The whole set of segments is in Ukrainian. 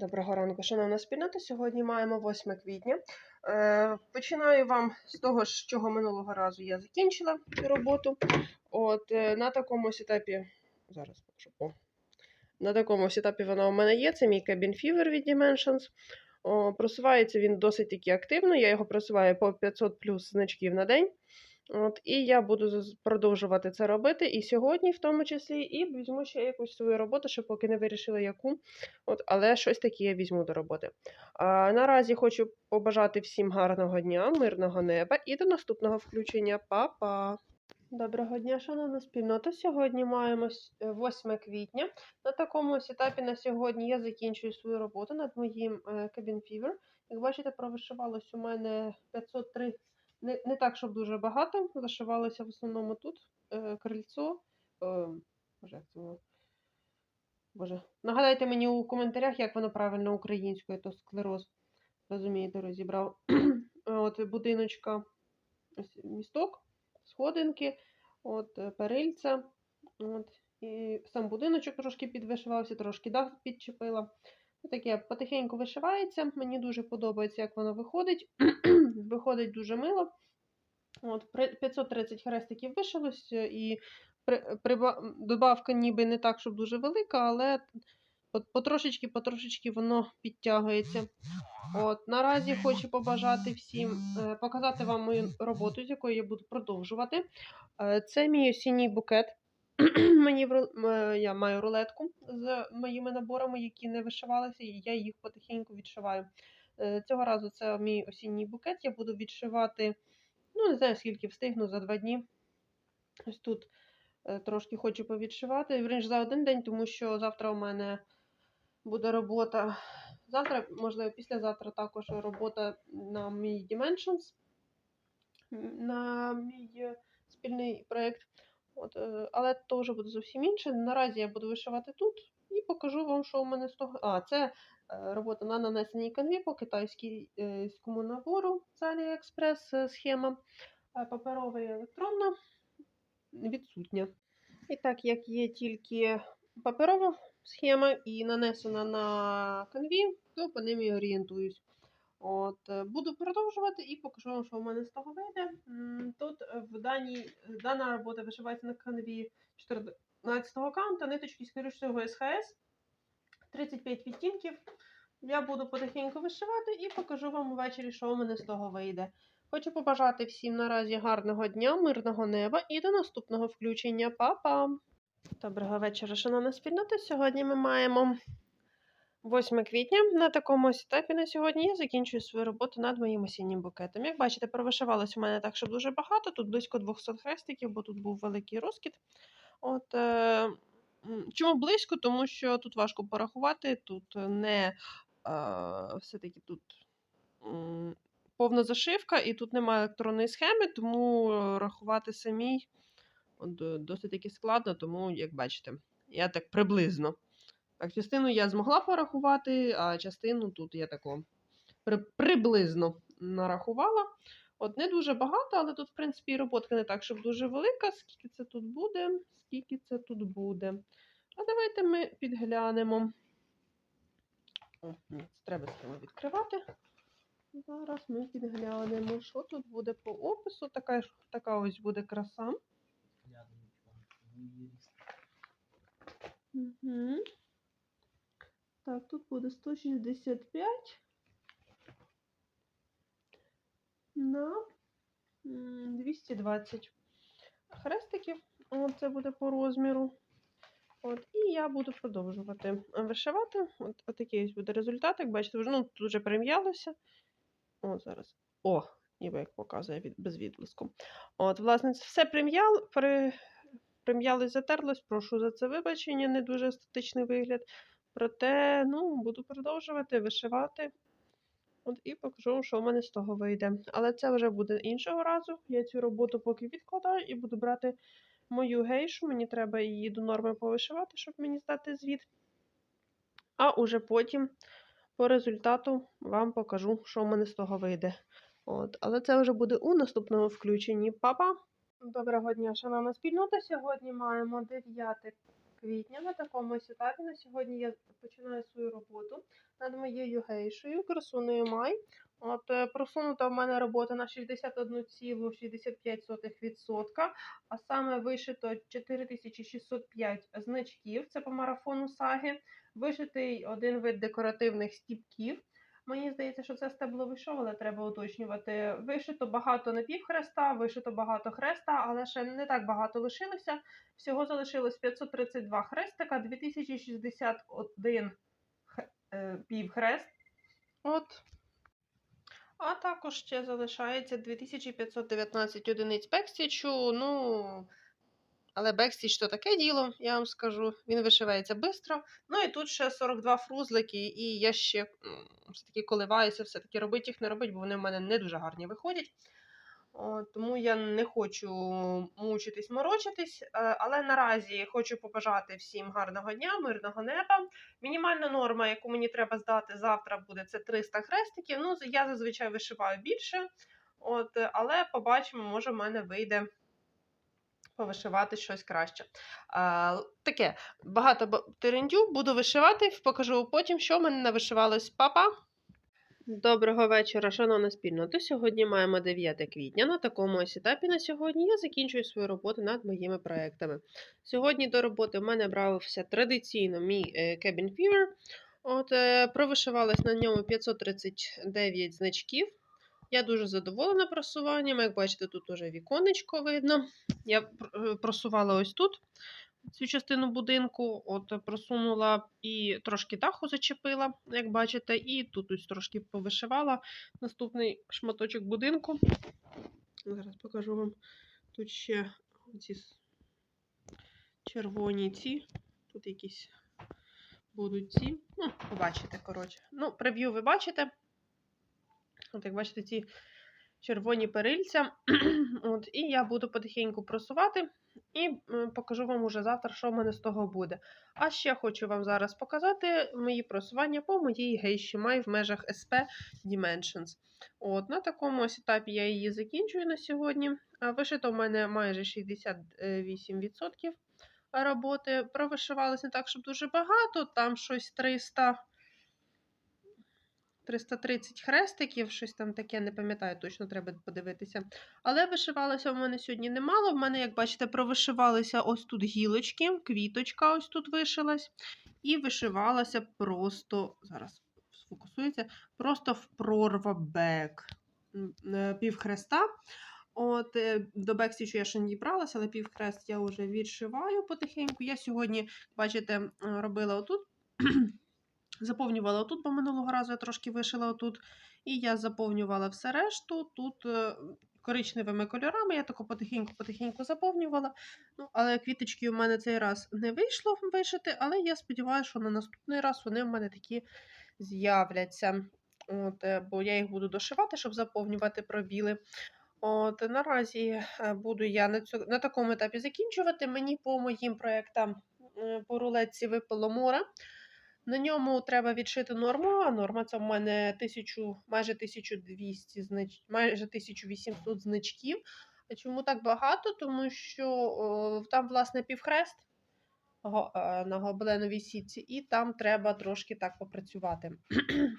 Доброго ранку, шановна спільнота. Сьогодні маємо 8 квітня. Е, починаю вам з того, з чого минулого разу я закінчила роботу. От е, на такому етапі. Зараз. О. На такому етапі вона у мене є. Це мій Cabin Fever від Dimensions. О, просувається він досить таки активно. Я його просуваю по 500 плюс значків на день. От, і я буду продовжувати це робити і сьогодні, в тому числі, і візьму ще якусь свою роботу, ще поки не вирішила яку. От, але щось таке я візьму до роботи. А, наразі хочу побажати всім гарного дня, мирного неба і до наступного включення. Па-па! Доброго дня, шановна спільнота. Сьогодні маємо е, 8 квітня. На такому ось етапі на сьогодні я закінчую свою роботу над моїм е, Cabin Fever. Як бачите, провишивалось у мене 503, не, не так, щоб дуже багато. Зашивалося в основному тут е, крильцо. Е, боже, це воно? Боже, нагадайте мені у коментарях, як воно правильно українською, то склероз. Розумієте, розібрав. От будиночка, місток, сходинки, от е, перильця. От, і сам будиночок трошки підвишивався, трошки дах підчепила. Таке потихеньку вишивається. Мені дуже подобається, як воно виходить. виходить дуже мило. От, 530 хрестиків вишилось, е, і при, добавка ніби не так, щоб дуже велика, але потрошечки, потрошечки воно підтягується. От, наразі хочу побажати всім, е, показати вам мою роботу, з якою я буду продовжувати. Е, Це мій осінній букет. Мені в е, я маю рулетку з моїми наборами, які не вишивалися, і я їх потихеньку відшиваю. Е, Цього разу це мій осінній букет. Я буду відшивати, ну не знаю скільки встигну за два дні. Ось тут е, трошки хочу повідшивати. Вірніше за один день, тому що завтра у мене буде робота. Завтра, можливо, післязавтра також робота на мій Dimensions, на мій спільний проєкт. От, е, але вже буде зовсім інше. Наразі я буду вишивати тут і покажу вам, що у мене з того. А, це е, робота на нанесеній канві по китайському набору з AliExpress е, схема. Паперова і електронна відсутня. І так як є тільки паперова схема і нанесена на канві, то по ним і орієнтуюсь. От, е, буду продовжувати і покажу вам, що в мене з того вийде. Тут е, в даній, дана робота вишивається на канві 14 каунта, ниточки, скоріш всього, СХС, 35 відтінків. Я буду потихеньку вишивати і покажу вам ввечері, що у мене з того вийде. Хочу побажати всім наразі гарного дня, мирного неба і до наступного включення. Па-па! Доброго вечора, шановна спільнота. Сьогодні ми маємо 8 квітня. На такому ось етапі на сьогодні я закінчую свою роботу над моїм осіннім букетом. Як бачите, провишивалось у мене так, щоб дуже багато. Тут близько 200 хрестиків, бо тут був великий розкіт. От, е, чому близько? Тому що тут важко порахувати, тут не е, все-таки тут повна зашивка, і тут немає електронної схеми, тому е, рахувати самій досить таки складно, тому, як бачите, я так приблизно. Так, частину я змогла порахувати, а частину тут я тако при, приблизно нарахувала. От не дуже багато, але тут, в принципі, роботка не так, щоб дуже велика. Скільки це тут буде? Скільки це тут буде? А давайте ми підглянемо. О, ні, це треба схему відкривати. Зараз ми підглянемо, що тут буде по опису. Така, така ось буде краса. Угу. Так, тут буде 165 на 220 хрестиків. О, це буде по розміру. От, і я буду продовжувати вишивати. От, отакий ось буде результат. Як бачите, вже, ну, тут вже прим'ялося. О, зараз. О, ніби як показує від, без відблиску. От, власне, все прим'ял, при, прим'ялось, затерлось. Прошу за це вибачення, не дуже естетичний вигляд. Проте, ну, буду продовжувати вишивати. От і покажу, що в мене з того вийде. Але це вже буде іншого разу. Я цю роботу поки відкладаю і буду брати мою гейшу. Мені треба її до норми повишивати, щоб мені здати звіт. А уже потім, по результату, вам покажу, що в мене з того вийде. От, але це вже буде у наступному включенні. Па-па! Доброго дня, шановна спільнота. Сьогодні маємо 9 квітня на такому ось етапі. На сьогодні я починаю свою роботу над моєю гейшею, красуною Май. От е, просунута в мене робота на 61,65%, а саме вишито 4605 значків. Це по марафону саги. Вишитий один вид декоративних стіпків. Мені здається, що це стебло вийшов, але треба уточнювати. Вишито багато напівхреста, вишито багато хреста, але ще не так багато лишилося. Всього залишилось 532 хрестика, 2061 х- е, півхрест. От. А також ще залишається 2519 одиниць бекстічу. Ну, але бекстіч то таке діло, я вам скажу. Він вишивається швидко. Ну і тут ще 42 фрузлики, і я ще все-таки коливаюся, все-таки робити їх не робити, бо вони в мене не дуже гарні виходять. О, тому я не хочу мучитись, морочитись. Е, Але наразі хочу побажати всім гарного дня, мирного неба. Мінімальна норма, яку мені треба здати завтра, буде це 300 хрестиків. Ну, я зазвичай вишиваю більше. От, але побачимо, може, в мене вийде повишивати щось краще. А, таке, багато терендю, буду вишивати, покажу потім, що в мене навишивалось. Па-па! Доброго вечора, шановна спільнота. Сьогодні маємо 9 квітня. На такому ось етапі на сьогодні я закінчую свою роботу над моїми проектами. Сьогодні до роботи в мене брався традиційно мій е, Cabin Fever. От, е, провишивалось на ньому 539 значків. Я дуже задоволена просуванням. Як бачите, тут уже віконечко видно. Я е, просувала ось тут цю частину будинку, от е, просунула і трошки даху зачепила, як бачите, і тут ось трошки повишивала наступний шматочок будинку. Зараз покажу вам. Тут ще ці червоні ці, тут якісь будуть ці. Ну, побачите, коротше. Ну, прев'ю ви бачите. От як бачите, ці червоні перильця. От, і я буду потихеньку просувати і покажу вам уже завтра, що в мене з того буде. А ще хочу вам зараз показати мої просування по моїй гейші Май в межах SP Dimensions. От, на такому ось етапі я її закінчую на сьогодні. Вишито в мене майже 68% роботи. Провишивалось не так, щоб дуже багато, там щось 300. 330 хрестиків, щось там таке, не пам'ятаю, точно треба подивитися. Але вишивалося в мене сьогодні немало. В мене, як бачите, провишивалися ось тут гілочки, квіточка ось тут вишилась. І вишивалася просто, зараз сфокусується, просто в прорва бек. Е, Півхреста. От, е, до бекстічу я ще не дібралася, але півхрест я вже відшиваю потихеньку. Я сьогодні, бачите, робила отут. Заповнювала отут, бо минулого разу я трошки вишила отут. І я заповнювала все решту. Тут е, коричневими кольорами, я тако потихеньку-потихеньку заповнювала. Ну, але квіточки у мене цей раз не вийшло вишити, але я сподіваюся, що на наступний раз вони в мене такі з'являться. От, е, бо я їх буду дошивати, щоб заповнювати пробіли. От, наразі е, буду я на, цю, на такому етапі закінчувати. Мені по моїм проєктам по рулетці випало море. На ньому треба відшити норму, а норма це в мене 1000, майже 1200 знач... майже 1800 значків. А чому так багато? Тому що о, там, власне, півхрест го- е, на гобеленовій сітці, і там треба трошки так попрацювати.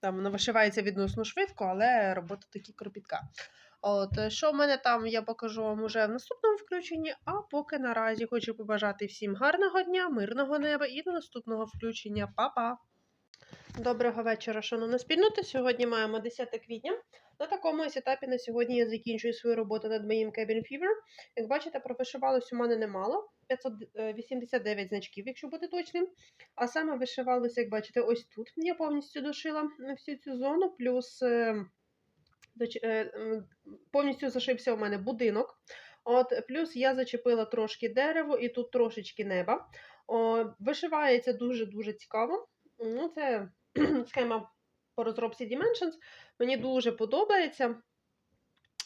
Там воно вишивається відносно швидко, але робота таки кропітка. От, е, що в мене там, я покажу вам уже в наступному включенні. А поки наразі хочу побажати всім гарного дня, мирного неба і до наступного включення. Па-па! Доброго вечора, шановна спільнота. Сьогодні маємо 10 квітня. На такому ось етапі на сьогодні я закінчую свою роботу над моїм Cabin Fever. Як бачите, провишивалось у мене немало. 589 значків, якщо бути точним. А саме вишивалося, як бачите, ось тут. Я повністю дошила всю цю зону, плюс е, е, повністю зашився у мене будинок. От, плюс я зачепила трошки дерево і тут трошечки неба. О, вишивається дуже-дуже цікаво. Ну, це схема по розробці Dimensions. Мені дуже подобається.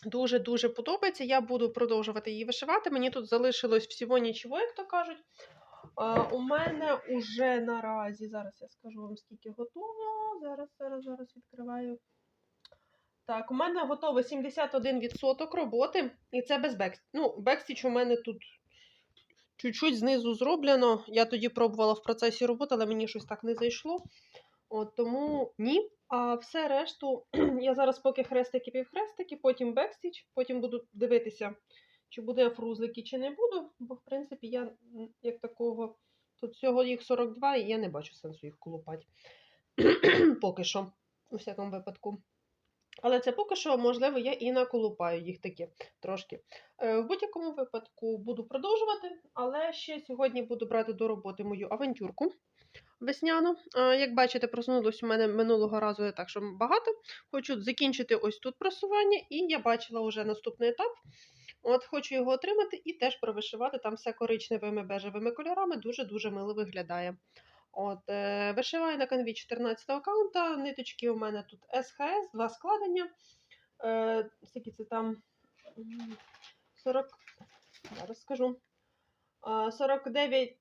Дуже-дуже подобається. Я буду продовжувати її вишивати. Мені тут залишилось всього нічого, як то кажуть. У мене уже наразі, зараз я скажу вам, скільки готово. Зараз, зараз, зараз відкриваю. Так, у мене готово 71% роботи, і це без бекстіч. Ну, бекстіч у мене тут чуть-чуть знизу зроблено. Я тоді пробувала в процесі роботи, але мені щось так не зайшло. От тому ні. А все решту я зараз поки хрестики півхрестики, потім бекстіч, потім буду дивитися, чи буде фрузлики, чи не буду. Бо, в принципі, я як такого. Тут всього їх 42, і я не бачу сенсу їх колупати. поки що, у всякому випадку. Але це поки що, можливо, я і наколупаю їх таки трошки. Е, В будь-якому випадку буду продовжувати, але ще сьогодні буду брати до роботи мою авантюрку весняну. Е, Як бачите, просунулось у мене минулого разу не так, що багато. Хочу закінчити ось тут просування, і я бачила вже наступний етап. От хочу його отримати і теж провишивати. Там все коричневими бежевими кольорами дуже-дуже мило виглядає. От, е, вишиваю на канві 14 аккаунта. Ниточки у мене тут СХС, два складення. Е, скільки це там? 40. Зараз скажу. Е, 49,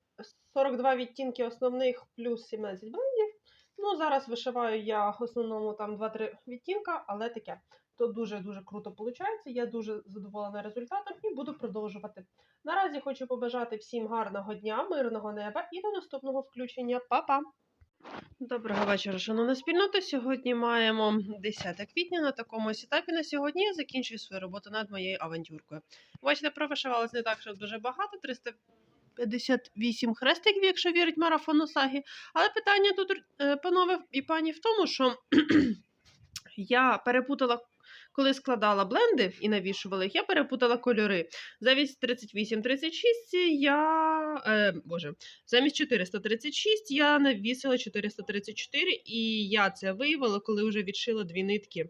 42 відтінки основних плюс 17 блендів. Ну, зараз вишиваю я в основному там 2-3 відтінка, але таке. То дуже-дуже круто виходить. Я дуже задоволена результатом і буду продовжувати. Наразі хочу побажати всім гарного дня, мирного неба і до наступного включення. Па-па! Доброго вечора, шановна спільнота. Сьогодні маємо 10 квітня. На такому ось етапі на сьогодні я закінчую свою роботу над моєю авантюркою. Бачите, провишивалось не так, що дуже багато, 358 хрестиків, якщо вірить марафону саги. Але питання тут, е, панове і пані, в тому, що я перепутала. Коли складала бленди і навішувала їх, я перепутала кольори. Замість 38-36 я. Е, боже, замість 436 я навісила 434, і я це виявила, коли вже відшила дві нитки.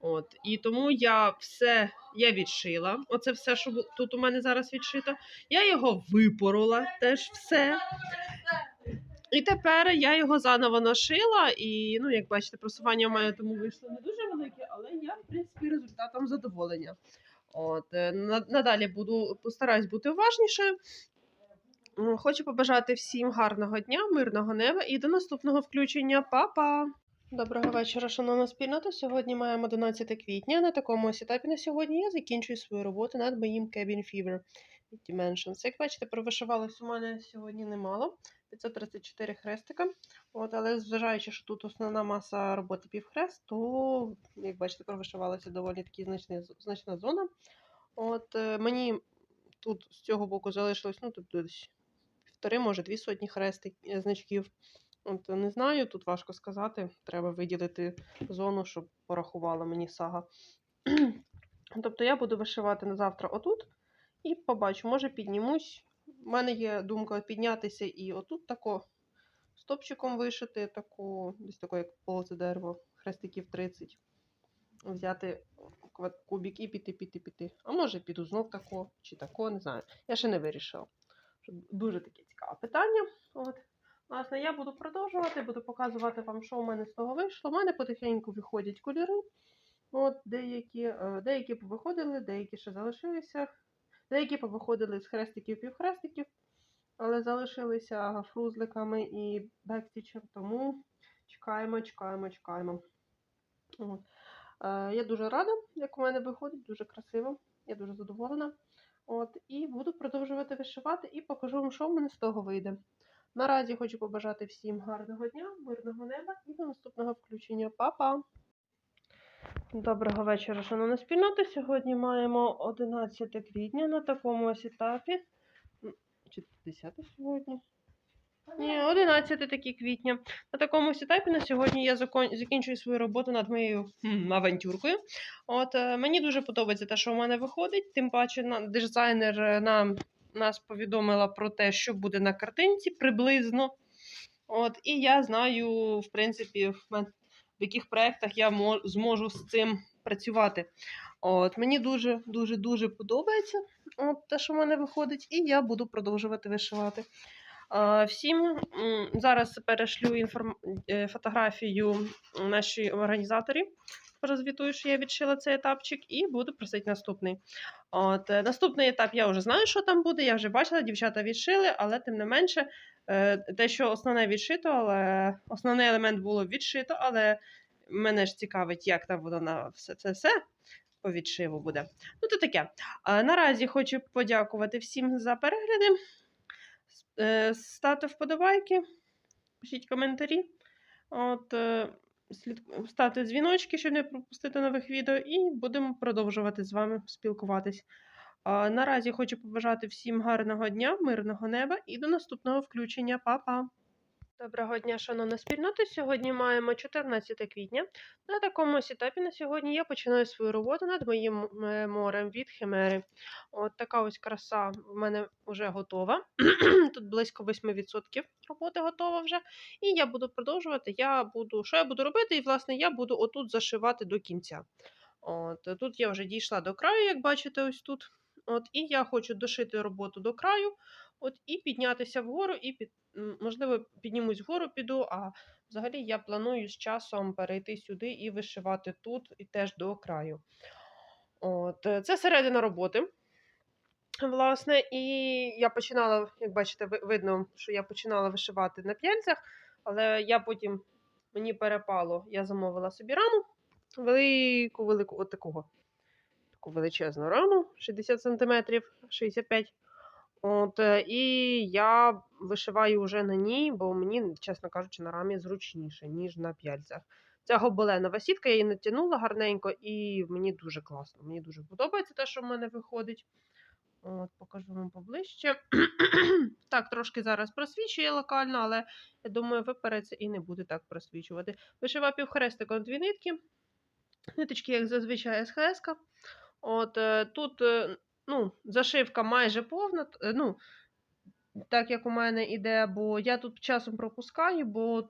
От, і тому я все я відшила. Оце все, що тут у мене зараз відшито. Я його випорола теж все. І тепер я його заново нашила, і, ну, як бачите, просування у мене тому вийшло не дуже велике, але я, в принципі, результатом задоволення. От, е, надалі буду постараюсь бути уважнішою. Хочу побажати всім гарного дня, мирного неба і до наступного включення. Па-па! Доброго вечора, шановна спільнота. Сьогодні маємо 11 квітня. На такому ось етапі на сьогодні я закінчую свою роботу над моїм Cabin Fever Dimensions. Як бачите, провишивалось у мене сьогодні немало. 534 хрестика. От, але зважаючи, що тут основна маса роботи півхрест, то, як бачите, провишивалася доволі таки значна, значна зона. От, е, мені тут з цього боку залишилось, ну, тут десь півтори, може, дві сотні хрестик, е, значків. От, не знаю, тут важко сказати. Треба виділити зону, щоб порахувала мені сага. тобто я буду вишивати на завтра отут і побачу, може піднімусь. У мене є думка піднятися і отут тако стопчиком вишити, таку, десь тако, як полоце дерево, хрестиків 30. Взяти кубик і піти, піти, піти. А може піду знов тако, чи тако, не знаю. Я ще не вирішила. Дуже таке цікаве питання. От. Власне, я буду продовжувати, буду показувати вам, що у мене з того вийшло. У мене потихеньку виходять кольори. От деякі, е, деякі повиходили, деякі ще залишилися. Деякі повиходили з хрестиків півхрестиків, але залишилися фрузликами і бекстічем, тому чекаємо, чекаємо, чекаємо. Е, я дуже рада, як у мене виходить, дуже красиво. Я дуже задоволена. От, і буду продовжувати вишивати і покажу вам, що в мене з того вийде. Наразі хочу побажати всім гарного дня, мирного неба і до наступного включення. Па-па! Доброго вечора, шановна спільнота. Сьогодні маємо 11 квітня на такому ось етапі. Чи 10 сьогодні? Ні, 11 таки квітня. На такому ось етапі на сьогодні я закінчую свою роботу над моєю м, авантюркою. От е, мені дуже подобається те, що в мене виходить. Тим паче, дизайнер е, нам нас повідомила про те, що буде на картинці приблизно. От, і я знаю, в принципі, в, в яких проєктах я мо- зможу з цим працювати. От, мені дуже, дуже, дуже подобається от, те, що в мене виходить, і я буду продовжувати вишивати. Всім зараз перешлю інформ... е, фотографію нашій організаторі. Розвітую, що я відшила цей етапчик, і буду просити наступний. От, е, наступний етап я вже знаю, що там буде. Я вже бачила, дівчата відшили, але тим не менше, е, те, що основне відшито, але основний елемент було відшито, але мене ж цікавить, як там воно на все це все по відшиву буде. Ну, то таке. А наразі хочу подякувати всім за перегляди. Е, Ставте вподобайки, пишіть коментарі. От. Ставте дзвіночки, щоб не пропустити нових відео, і будемо продовжувати з вами спілкуватись. А, наразі хочу побажати всім гарного дня, мирного неба і до наступного включення. Па-па! Доброго дня, шановна спільнота. Сьогодні маємо 14 квітня. На такому ось етапі на сьогодні я починаю свою роботу над моїм е, морем від химери. От така ось краса в мене вже готова. Тут близько 8% роботи готова вже. І я буду продовжувати. Я буду, Що я буду робити? І, власне, я буду отут зашивати до кінця. От, Тут я вже дійшла до краю, як бачите, ось тут. От, І я хочу дошити роботу до краю, от, і піднятися вгору, і під, можливо, піднімусь вгору, піду. А взагалі я планую з часом перейти сюди і вишивати тут, і теж до краю. От, е, Це середина роботи. Власне, і я починала, як бачите, видно, що я починала вишивати на п'яльцях, але я потім мені перепало, я замовила собі раму велику, велику, от такого. Таку величезну раму, 60 см, 65 От, і я вишиваю вже на ній, бо мені, чесно кажучи, на рамі зручніше, ніж на п'яльцях. Це гобеленова сітка, я її натягнула гарненько, і мені дуже класно. Мені дуже подобається те, що в мене виходить. От, покажу вам поближче. так, трошки зараз просвічує локально, але я думаю, випереться і не буде так просвічувати. Вишиваю півхрестиком дві нитки. Ниточки, як зазвичай, СХС. От е, тут е, ну, зашивка майже повна. е, Ну, так як у мене іде, бо я тут часом пропускаю, бо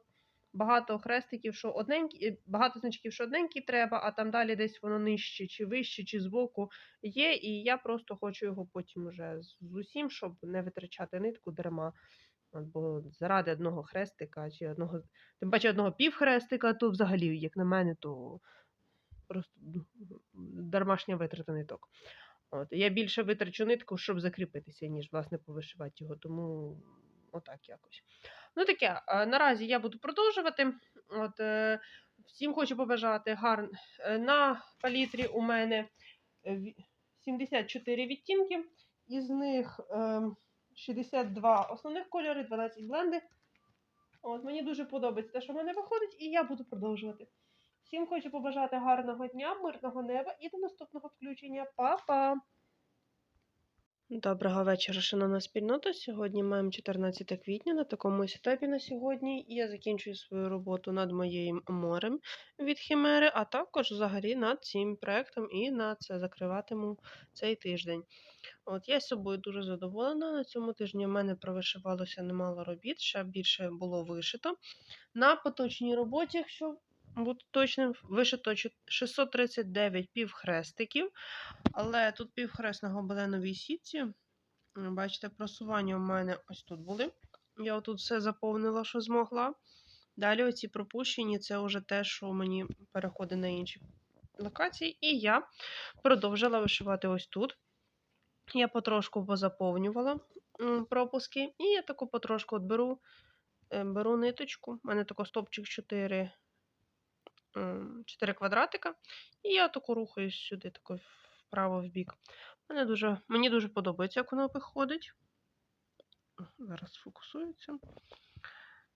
багато хрестиків, що одненькі, е, багато значків, що одненькі треба, а там далі десь воно нижче, чи вище, чи збоку є. І я просто хочу його потім уже з усім, щоб не витрачати нитку дарма. Бо заради одного хрестика, чи одного, тим паче одного півхрестика, то взагалі, як на мене, то просто ну, дармашня витрата ниток. От, я більше витрачу нитку, щоб закріпитися, ніж, власне, повишивати його, тому отак якось. Ну таке, наразі я буду продовжувати. От, е, всім хочу побажати гарн... е, На палітрі у мене е, 74 відтінки, із них е, 62 основних кольори, 12 бленди. От, мені дуже подобається те, що в мене виходить, і я буду продовжувати. Всім хочу побажати гарного дня, мирного неба і до наступного включення. Па-па! Доброго вечора, шановна спільнота. Сьогодні маємо 14 квітня на такому ось етапі на сьогодні. Я закінчую свою роботу над моїм морем від Хімери, а також взагалі над цим проектом і на це закриватиму цей тиждень. От я з собою дуже задоволена. На цьому тижні в мене провишивалося немало робіт, ще більше було вишито. На поточній роботі, якщо бути точним, вишито 639 півхрестиків, але тут півхрест на гобеленовій сітці. Бачите, просування у мене ось тут були. Я тут все заповнила, що змогла. Далі оці пропущені це вже те, що мені переходить на інші локації. І я продовжила вишивати ось тут. Я потрошку позаповнювала пропуски, і я таку потрошку от беру, е, беру ниточку. У мене тако стопчик 4, 4 квадратика. І я таку рухаюсь сюди, тако вправо в бік. Мене дуже, мені дуже подобається, як воно виходить. Зараз фокусується.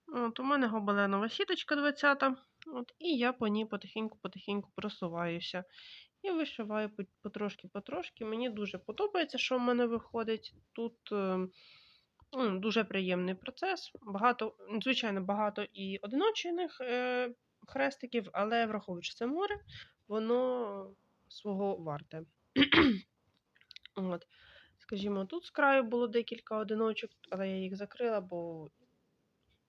От, у мене гобеленова сіточка 20. От, і я по ній потихеньку-потихеньку просуваюся. І вишиваю потрошки-потрошки. Мені дуже подобається, що в мене виходить. Тут е, ну, дуже приємний процес. Багато, звичайно, багато і одиночених е, хрестиків, але враховуючи це море, воно свого варте. От. Скажімо, тут з краю було декілька одиночок, але я їх закрила, бо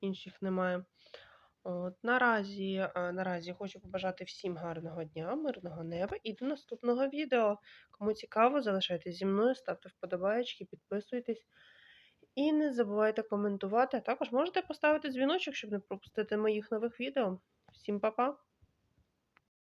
інших немає. От, наразі, наразі хочу побажати всім гарного дня, мирного неба і до наступного відео. Кому цікаво, залишайтесь зі мною, ставте вподобаєчки, підписуйтесь. І не забувайте коментувати. А також можете поставити дзвіночок, щоб не пропустити моїх нових відео. Всім па-па!